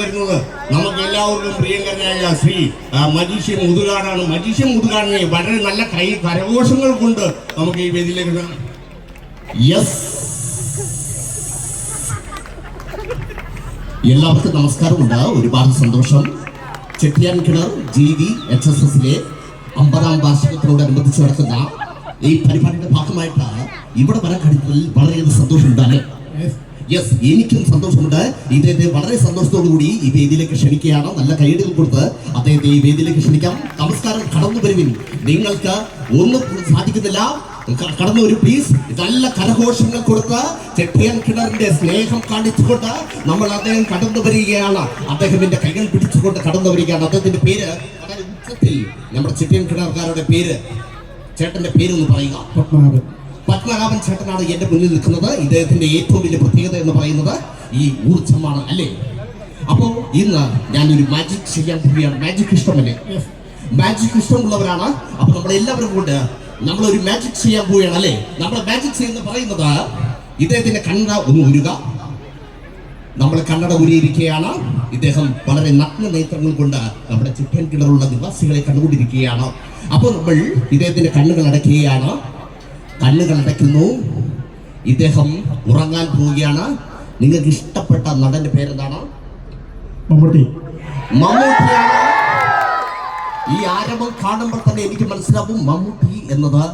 വരുന്നത്. നമുക്ക് എല്ലാവർക്കും പ്രിയങ്കരനായ ശ്രീ മജീഷ്യ മുതുകാടാണ്. മജീഷ്യൻ മുതുകാടിനെ വളരെ നല്ല കൈ കരഘോഷങ്ങൾ കൊണ്ട് നമുക്ക് ഈ വേദിയിലേക്ക് യെസ് എല്ലാവർക്കും നമസ്കാരമുണ്ട് ഒരുപാട് സന്തോഷം. ചെട്ടിയാൻ കിണർ ജി വി എച്ച് എസ് എസിലെ അമ്പതാം വാർഷികത്തിനോടനുബന്ധിച്ച് നടക്കുന്ന ഈ പരിപാടിയുടെ ഭാഗമായിട്ടാണ് ഇവിടെ വരാൻ കഴിഞ്ഞതിൽ വളരെയധികം സന്തോഷമുണ്ട് അല്ലേ? യെസ് എനിക്കും സന്തോഷമുണ്ട്. ഇദ്ദേഹത്തെ വളരെ സന്തോഷത്തോടു കൂടി ഈ വേദിയിലേക്ക് ക്ഷണിക്കുകയാണ്. നല്ല കൈയടികൾ കൊടുത്ത് അദ്ദേഹത്തെ ഈ വേദിയിലേക്ക് ക്ഷണിക്കാം. നമസ്കാരം കടന്നു വരുവിൻ നിങ്ങൾക്ക് ഒന്നും സാധിക്കുന്നില്ല. കടന്നു ഒരു പ്ലീസ് നല്ല കരഘോഷങ്ങൾ കൊടുത്ത് ചെട്ടിയാൻ കിണറിന്റെ സ്നേഹം കാണിച്ചുകൊണ്ട് നമ്മൾ അദ്ദേഹം കടന്നു വരികയാണ്. അദ്ദേഹത്തിന്റെ കൈകൾ പിടിച്ചുകൊണ്ട് കടന്നു വരികയാണ്. അദ്ദേഹത്തിന്റെ പേര് വളരെ ഉച്ചത്തിൽ നമ്മുടെ ചെട്ടിയാൻ കിണർക്കാരുടെ പേര്. ചേട്ടന്റെ പേരൊന്ന് പറയുക. പത്മനാഭൻ. പത്മനാഭൻ ചേട്ടനാണ് എന്റെ മുന്നിൽ നിൽക്കുന്നത്. ഇദ്ദേഹത്തിന്റെ ഏറ്റവും വലിയ പ്രത്യേകത എന്ന് പറയുന്നത് ഈ ഊർജമാണ് അല്ലേ? അപ്പോ ഇന്ന് ഞാനൊരു മാജിക് ചെയ്യാൻ പോവുകയാണ്. മാജിക് ഇഷ്ടമല്ലേ? മാജിക് ഇഷ്ടമുള്ളവരാണ്. അപ്പൊ നമ്മളെല്ലാവരും കൊണ്ട് നമ്മളൊരു മാജിക് ചെയ്യാൻ പോവുകയാണ് അല്ലേ? നമ്മൾ മാജിക് എന്ന് പറയുന്നത് ഇദ്ദേഹത്തിന്റെ കണ്ണട ഒന്ന് ഉരുക നമ്മൾ കണ്ണട ഉരിയിരിക്കുകയാണ് ഇദ്ദേഹം വളരെ നഗ്ന നേത്രങ്ങൾ കൊണ്ട് നമ്മുടെ ചുറ്റൻ കിണറുള്ള നിവാസികളെ കണ്ടുകൊണ്ടിരിക്കുകയാണ്. അപ്പോൾ നമ്മൾ ഇദ്ദേഹത്തിന്റെ കണ്ണുകൾ അടയ്ക്കുകയാണ്. കണ്ണുകൾ അടയ്ക്കുന്നു. ഇദ്ദേഹം ഉറങ്ങാൻ പോവുകയാണ്. നിങ്ങൾക്ക് ഇഷ്ടപ്പെട്ട നടന്റെ പേരെന്താണ്? മമ്മൂട്ടി. മമ്മൂട്ടിയാണ്. ഈ ആരംഭം കാണുമ്പോൾ തന്നെ എനിക്ക് മനസ്സിലാവും മമ്മൂട്ടി എന്നത്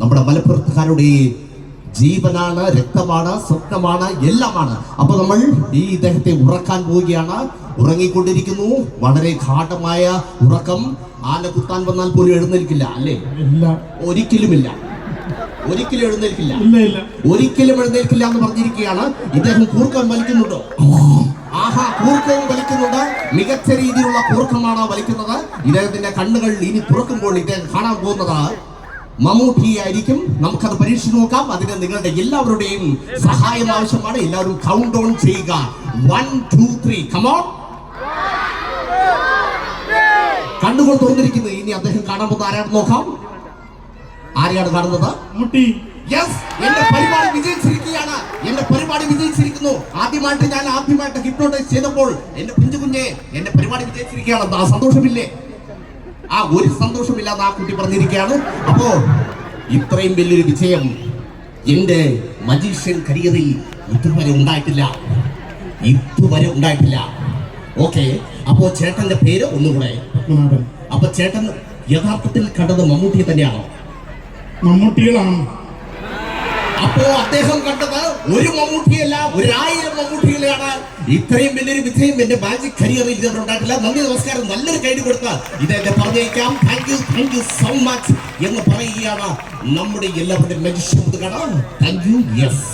നമ്മുടെ മലപ്പുറത്തുകാരുടെ ജീവനാണ് രക്തമാണ് സ്വപ്നമാണ് എല്ലാമാണ്. അപ്പൊ നമ്മൾ ഈ ഇദ്ദേഹത്തെ ഉറക്കാൻ പോവുകയാണ്. ഉറങ്ങിക്കൊണ്ടിരിക്കുന്നു. വളരെ ഗാഠമായ ഉറക്കം. ആന കുത്താൻ വന്നാൽ പോലും എഴുന്നേൽക്കില്ല അല്ലേ? ഒരിക്കലുമില്ല. ഒരിക്കലും എഴുന്നേൽക്കില്ല. ഒരിക്കലും എഴുന്നേൽക്കില്ല എന്ന് പറഞ്ഞിരിക്കുകയാണ്. ഇദ്ദേഹം കൂർക്കം വലിക്കുന്നുണ്ടോ? ആഹാ കൂർക്കവും വലിക്കുന്നുണ്ട്. മികച്ച രീതിയിലുള്ള കൂർക്കമാണ് വലിക്കുന്നത്. ഇദ്ദേഹത്തിന്റെ കണ്ണുകൾ ഇനി തുറക്കുമ്പോൾ ഇദ്ദേഹം കാണാൻ പോകുന്നത് മമ്മൂട്ടിയായിരിക്കും. നമുക്കത് പരീക്ഷിച്ച് നോക്കാം. അതിന് നിങ്ങളുടെ എല്ലാവരുടെയും സഹായം ആവശ്യമാണ്. എല്ലാവരും കൗണ്ട് ഓൺ ചെയ്യുക. One two three come on കണ്ണുകൾ തുറന്നിരിക്കുന്നു. ഇനി അദ്ദേഹം കാണാൻ പോകുന്ന ആരാണെന്ന് നോക്കാം. ആരെയാണ് കാണുന്നത്? മുട്ടി. യെസ് എന്റെ പരിപാടി വിജയിച്ചിരിക്കുകയാണ്. എന്റെ പരിപാടി വിജയിച്ചിരിക്കുന്നു. ആദ്യമായിട്ട് ഞാൻ ആദ്യമായിട്ട് ഹിപ്നോട്ടൈസ് ചെയ്തപ്പോൾ എന്റെ പിഞ്ചുകുഞ്ഞെ കുഞ്ഞെ എന്റെ പരിപാടി വിജയിച്ചിരിക്കുകയാണ്. ആ സന്തോഷമില്ലേ? ആ ഒരു സന്തോഷമില്ലാതെ ആ കുട്ടി പറഞ്ഞിരിക്കുകയാണ്. അപ്പോ ഇത്രയും വലിയൊരു വിജയം എന്റെ മജീഷ്യൻ കരിയറിൽ ഇതുവരെ ഉണ്ടായിട്ടില്ല. ഇതുവരെ ഉണ്ടായിട്ടില്ല. ഓക്കെ അപ്പോ ചേട്ടന്റെ പേര് ഒന്നുകൂടെ. പത്മനാഭൻ. അപ്പൊ ചേട്ടൻ യഥാർത്ഥത്തിൽ കണ്ടത് മമ്മൂട്ടിയെ തന്നെയാണോ? മമ്മൂട്ടികളാണ് അപ്പോ അദ്ദേഹം കണ്ടത് ഒരു മമ്മൂട്ടിയല്ല ഒരായിരം മമ്മൂട്ടികളെയാണ്. ഇത്രയും വലിയൊരു വിജയം എന്റെ മാജിക് കരിയറിൽ ഇതുവരെ ഉണ്ടായിട്ടില്ല. നന്ദി നമസ്കാരം. നല്ലൊരു കൈഡ് കൊടുത്ത ഇതെന്നെ പറഞ്ഞേക്കാം thank you thank you so much എന്ന് പറയുകയാണ് നമ്മുടെ എല്ലാവരുടെയും മജിഷ്യം താങ്ക് യു യെസ്